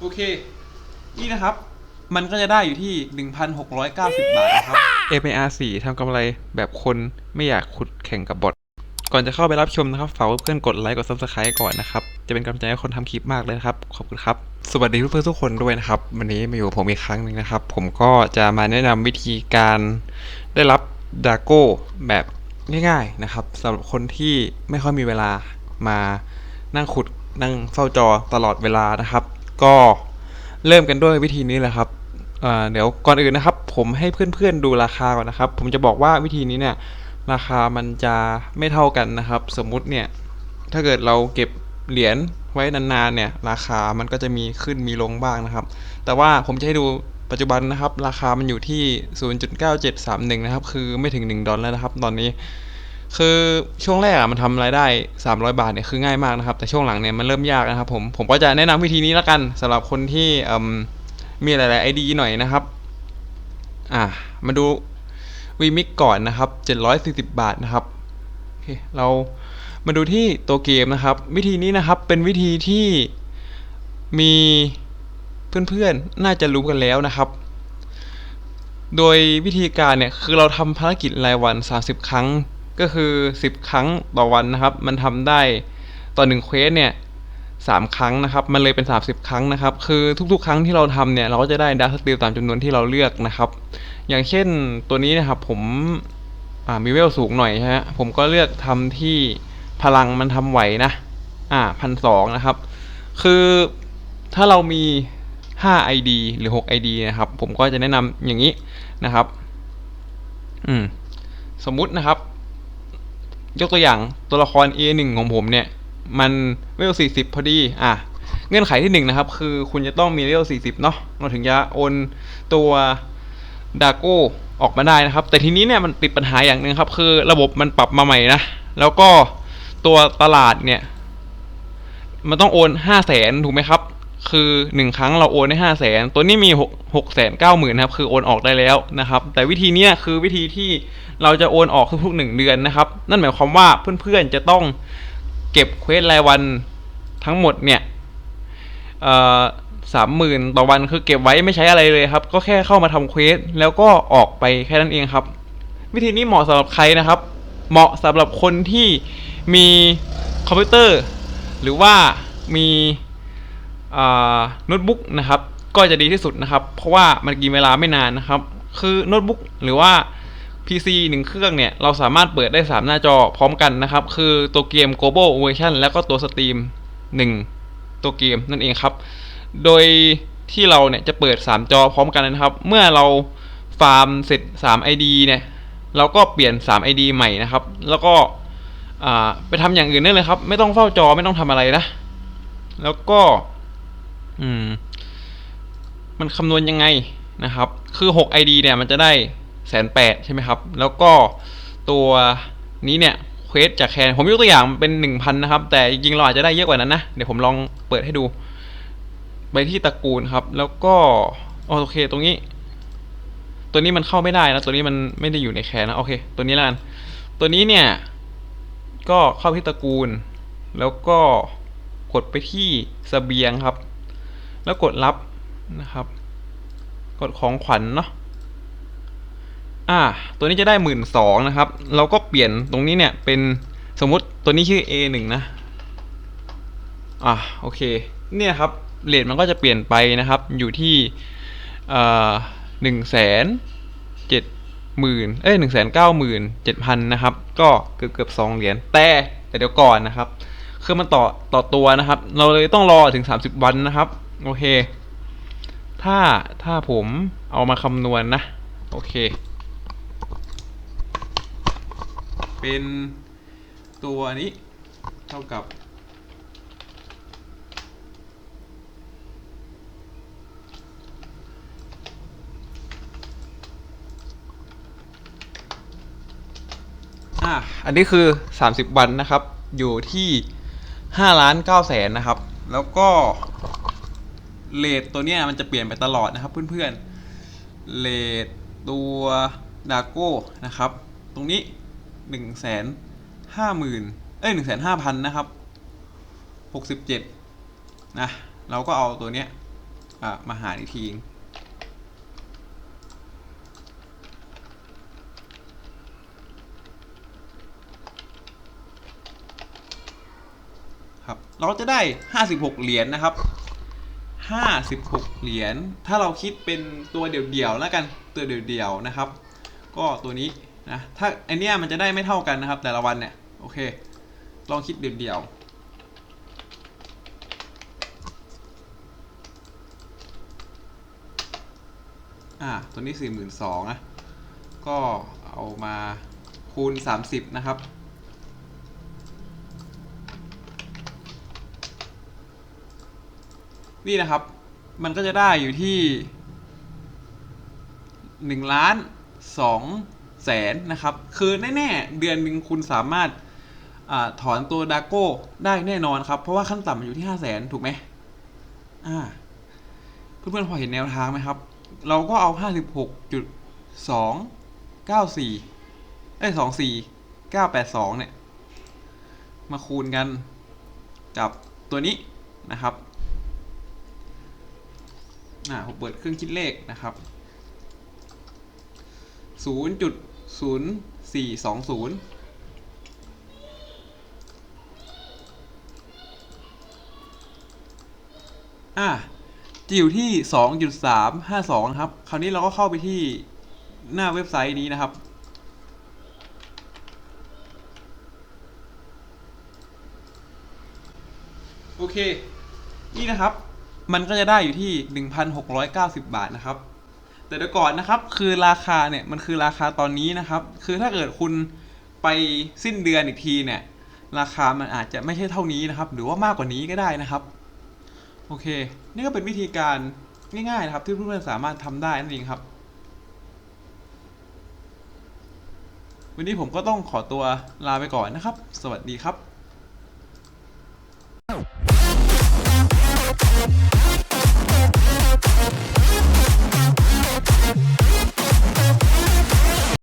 โอเค นี่นะครับ มันก็จะได้อยู่ที่ 1,690 บาทนะครับ MAR 4ทำกำไรแบบคนไม่อยากขุดแข่งกับบอทก่อนจะเข้าไปรับชมนะครับฝากเพื่อนกดไลค์กด subscribe ก่อนนะครับ จะเป็นกำลังใจให้คนทำคลิปมากเลยนะครับ ขอบคุณครับ สวัสดีเพื่อนๆทุกคนด้วยนะครับ วันนี้มาอยู่ผมอีกครั้งหนึ่งนะครับ ผมก็จะมาแนะนำวิธีการได้รับดาโก้แบบง่าย ๆนะครับสำหรับคนที่ไม่ค่อยมีเวลามานั่งขุดนั่งเฝ้าจอตลอดเวลานะครับ ก็เริ่มกันด้วยวิธีนี้แหละครับเดี๋ยวก่อนอื่นนะครับ ผมให้เพื่อนๆดูราคาก่อนนะครับ ผมจะบอกว่าวิธีนี้เนี่ยราคามันจะไม่เท่ากันนะครับ สมมุติเนี่ยถ้าเกิดเราเก็บเหรียญไว้นานๆเนี่ยราคามันก็จะมีขึ้นมีลงบ้างนะครับ แต่ว่าผมจะให้ดูปัจจุบันนะครับ ราคามันอยู่ที่ 0.9731 นะครับ คือไม่ถึง 1 ดอลลาร์แล้วนะครับ ตอนนี้ คือช่วงแรกอะมันทำรายได้ 300 บาทเนี่ยคือง่ายมากนะครับ แต่ช่วงหลังเนี่ยมันเริ่มยากนะครับผมผมก็จะแนะนำวิธีนี้แล้วกันสำหรับคนที่มีหลายๆ ID หน่อยนะครับอะมาดูวีมิกก่อนนะครับ 740 บาทนะครับโอเคเรามาดูที่ตัวเกมนะครับ วิธีนี้นะครับเป็นวิธีที่มีเพื่อนๆ น่าจะรู้กันแล้วนะครับ โดยวิธีการเนี่ยคือเราทำภารกิจรายวัน 30 ครั้ง ก็คือ 10 ครั้งต่อวันนะครับ มันทำได้ต่อหนึ่งเควสเนี่ยสามครั้งนะครับ มันเลยเป็น 30 ครั้งนะครับ คือทุกๆ ครั้งที่เราทำเนี่ย เราก็จะได้ดัสติลตามจำนวนที่เราเลือกนะครับ อย่างเช่นตัวนี้นะครับ ผมอ่ามีเวลสูงหน่อยฮะ ผมก็เลือกทำที่พลังมันทำไหวนะ อ่าพันสองนะครับ คือถ้าเรามี 5 ID หรือ 6 ID นะครับ ผมก็จะแนะนำอย่างนี้นะครับ อืม สมมุตินะครับ ยกตัวอย่างตัวละคร A1 ของผมเนี่ย มันเวล40 พอดี อะ เงื่อนไขที่หนึ่งนะครับ คือคุณจะต้องมีเลเวล40 เนาะเราถึงจะโอนตัวดาโก้ออกมาได้นะครับ แต่ทีนี้เนี่ยมันติดปัญหาอย่างหนึ่งครับ คือระบบมันปรับมาใหม่นะ แล้วก็ตัวตลาดเนี่ย มันต้องโอนห้าแสนถูกไหมครับ คือหนึ่งครั้งเราโอนได้ห้าแสนตัวนี้มีหกหกแสนเก้าหมื่นครับ คือโอนออกได้แล้วนะครับ แต่วิธีนี้คือวิธีที่เราจะโอนออกทุกๆหนึ่งเดือนนะครับ นั่นหมายความว่าเพื่อนๆจะต้องเก็บเควสรายวันทั้งหมดเนี่ยสามหมื่นต่อวันคือเก็บไว้ไม่ใช้อะไรเลยครับ ก็แค่เข้ามาทำเควสแล้วก็ออกไปแค่นั้นเองครับ วิธีนี้เหมาะสำหรับใครนะครับ เหมาะสำหรับคนที่มีคอมพิวเตอร์ หรือว่ามี โน้ตบุ๊กนะครับก็จะดีที่สุดนะครับ เพราะว่ามันกินเวลาไม่นานนะครับ คือโน้ตบุ๊กหรือว่า PC หนึ่งเครื่องเนี่ย เราสามารถเปิดได้ 3 หน้าจอพร้อมกันนะครับ คือตัวเกม Global Version แล้วก็ตัวสตรีม1ตัวเกมนั่นเองครับ โดยที่เราเนี่ยจะเปิด 3 จอพร้อมกันนะครับ เมื่อเราฟาร์มเสร็จ 3 ID เนี่ย เราก็เปลี่ยน 3 ID ใหม่นะครับ แล้วก็ไปทำอย่างอื่นได้เลยครับ ไม่ต้องเฝ้าจอไม่ต้องทำอะไรนะ แล้วก็ อืม มันคำนวณยังไงนะครับ คือ 6 ID เนี่ยมันจะได้แสนแปดใช่ไหมครับ แล้วก็ตัวนี้เนี่ยเควสจากแคนผมยกตัวอย่างเป็น 1,000 นะครับ แต่จริงเราอาจจะได้เยอะกว่านั้นนะ เดี๋ยวผมลองเปิดให้ดู ไปที่ตระกูลครับ แล้วก็โอเคตรงนี้ ตัวนี้มันเข้าไม่ได้นะ ตัวนี้มันไม่ได้อยู่ในแคนนะโอเค ตัวนี้แล้วกันตัวนี้เนี่ย ก็เข้าที่ตระกูล แล้วก็กดไปที่เสบียงครับ แล้วกดรับนะครับ กดของขวัญเนาะอ่า ตัวนี้จะได้หมื่นสองนะครับ เราก็เปลี่ยนตรงนี้เนี่ยเป็นสมมติตัวนี้ชื่อ A1 นะ อ่าโอเค เนี่ยครับเรทมันก็จะเปลี่ยนไปนะครับ อยู่ที่เอ่อหนึ่งแสนเจ็ดหมื่นเอ้ยหนึ่งแสนเก้าหมื่นเจ็ดพันนะครับ ก็เกือบเกือบสองเหรียญ แต่แต่เดี๋ยวก่อนนะครับ คือมันต่อต่อตัวนะครับ เราเลยต้องรอถึงสามสิบวันนะครับ โอเค ถ้าถ้าผมเอามาคำนวณนะโอเค เป็นตัวนี้เท่ากับอะอันนี้คือ 30 วันนะครับ อยู่ที่5ล้าน9แสนนะครับ แล้วก็ เลทตัวเนี้ยมันจะเปลี่ยนไปตลอดนะครับเพื่อนๆเลทตัวดาโก้นะครับ ตรงนี้1นึ่งแสนห้าหมื่นเอ้ยหนึ่งแสนห้าพันนะครับ67นะเราก็เอาตัวเนี้ยมาหารอีกทีครับเราก็จะได้ 56 เหรียญนะครับ 56 เหรียญ ถ้าเราคิดเป็นตัวเดี่ยวๆแล้วกัน ตัวเดี่ยวๆนะครับ ก็ตัวนี้นะ ถ้าไอเนี้ยมันจะได้ไม่เท่ากันนะครับ แต่ละวันเนี่ย โอเค ลองคิดเดี่ยวๆ อ่า ตัวนี้ 42,000นะ ก็เอามาคูณ 30 นะครับ นี่นะครับ มันก็จะได้อยู่ที่หนึ่งล้านสองแสนนะครับ คือแน่ๆ เดือนหนึ่งคุณสามารถอถอนตัวดาโก้ได้แน่นอนครับ เพราะว่าขั้นต่ำมันอยู่ที่ห้าแสนถูกไหมอ่าเพื่อนๆพอเห็นแนวทางไหมครับ เราก็เอาห้าสิบหกจุดสองเก้าสี่เอ้ยสองสี่เก้าแปดสองเนี่ย มาคูณกันกับตัวนี้นะครับ อ่าผมเปิดเครื่องคิดเลขนะครับ 0.0420อ่าจะอยู่ที่ 2.352นะครับ คราวนี้เราก็เข้าไปที่หน้าเว็บไซต์นี้นะครับ โอเค นี่นะครับ มันก็จะได้อยู่ที่ 1,690 บาทนะครับ แต่เดี๋ยวก่อนนะครับ คือราคาเนี่ยมันคือราคาตอนนี้นะครับ คือถ้าเกิดคุณไปสิ้นเดือนอีกทีเนี่ย ราคามันอาจจะไม่ใช่เท่านี้นะครับ หรือว่ามากกว่านี้ก็ได้นะครับ โอเค นี่ก็เป็นวิธีการง่ายๆนะครับ ที่เพื่อนๆสามารถทำได้นั่นเองครับ วันนี้ผมก็ต้องขอตัวลาไปก่อนนะครับ สวัสดีครับ